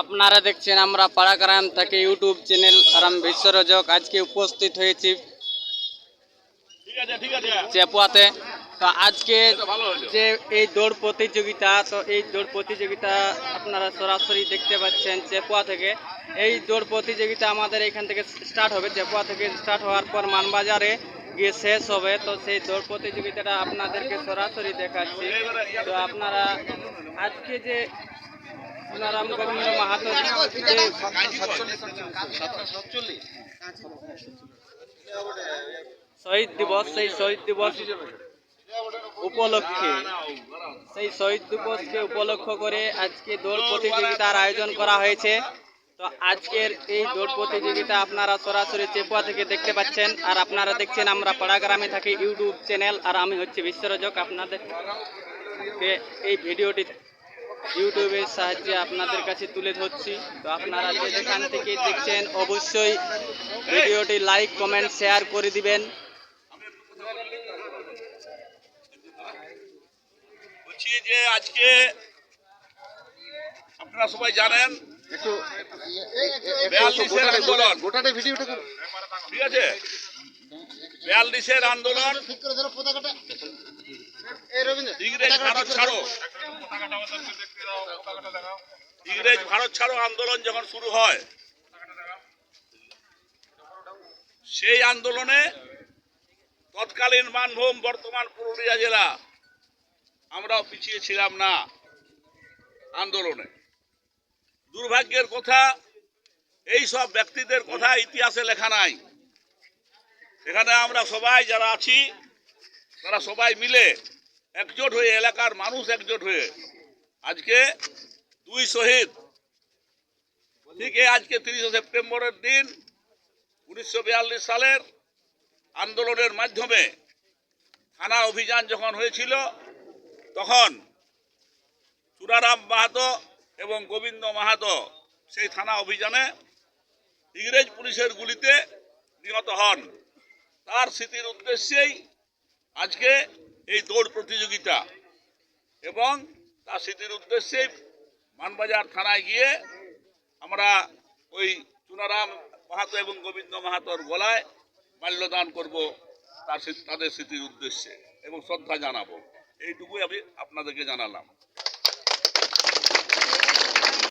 আপনারা দেখছেন আমরা পাড়াগ্রাম থেকে ইউটিউব চ্যানেল আরাম বিশ্বরজক। আজকে উপস্থিত হয়েছি চেপুয়াতে। তো আজকে যে এই দৌড় প্রতিযোগিতা, তো এই দৌড় প্রতিযোগিতা আপনারা সরাসরি দেখতে পাচ্ছেন চেপুয়া থেকে। এই দৌড় প্রতিযোগিতা আমাদের এখান থেকে স্টার্ট হবে। চেপুয়া থেকে স্টার্ট হওয়ার পর মানবাজারে গিয়ে শেষ হবে। তো সেই দৌড় প্রতিযোগিতাটা আপনাদেরকে সরাসরি দেখাচ্ছি। তো আপনারা আজকে যে রাম গোবিন্দ মাহাতো যে শহীদ দিবস, সেই শহীদ দিবস উপলক্ষে, সেই শহীদ দিবসকে উপলক্ষ করে আজকে দৌড় প্রতিযোগিতার আয়োজন করা হয়েছে। তো আজকের এই দৌড় প্রতিযোগিতা আপনারা সরাসরি চেপুয়া থেকে দেখতে পাচ্ছেন। আর আপনারা দেখছেন, আমরা পাড়াগ্রামে থাকি ইউটিউব চ্যানেল। আর আমি হচ্ছে বিশ্বরজক। আপনাদের এই ভিডিওটি ইউটিউবের সাহায্যে আপনাদের কাছে তুলে ধরছি। তো আপনারা যে যেখান থেকে দেখছেন অবশ্যই ভিডিওটি লাইক কমেন্ট শেয়ার করে দিবেন। বলছি যে আজকে আপনারা সবাই জানেন একটু আন্দোলন। গোটাটা ভিডিওটা ঠিক আছে? বিয়াল্লিশের আন্দোলন ইংরেজ ভারত ছাড়ো। ইংরেজ ভারত ছাড়ো আন্দোলন যখন শুরু হয় সেই আন্দোলনে তৎকালীন মানভূম বর্তমান পুরুলিয়া জেলা আমরাও পিছিয়ে ছিলাম না আন্দোলনে। দুর্ভাগ্যের কথা এই সব ব্যক্তিদের কথা ইতিহাসে লেখা নাই। এখানে আমরা সবাই যারা আছি তারা সবাই মিলে একজোট হয়ে এলাকার মানুষ একজোট হয়ে আজকে দুই শহীদ। এই আজকে তিরিশে সেপ্টেম্বরের দিন উনিশশো বিয়াল্লিশ সালের আন্দোলনের মাধ্যমে থানা অভিযান যখন হয়েছিল, তখন চূড়ারাম মাহাতো এবং গোবিন্দ মাহাতো সেই থানা অভিযানে ইংরেজ পুলিশের গুলিতে নিহত হন। তার স্মৃতির উদ্দেশ্যেই আজকে এই দৌড় প্রতিযোগিতা এবং স্মৃতির উদ্দেশ্যে মানবাজার থানায় গিয়ে আমরা ওই চুনারাম মাহাতো এবং গোবিন্দ মাহাতোর গলায় মাল্যদান করব তার তাদের স্মৃতির উদ্দেশ্যে এবং শ্রদ্ধা জানাব। এইটুকুই আমি আপনাদেরকে জানালাম।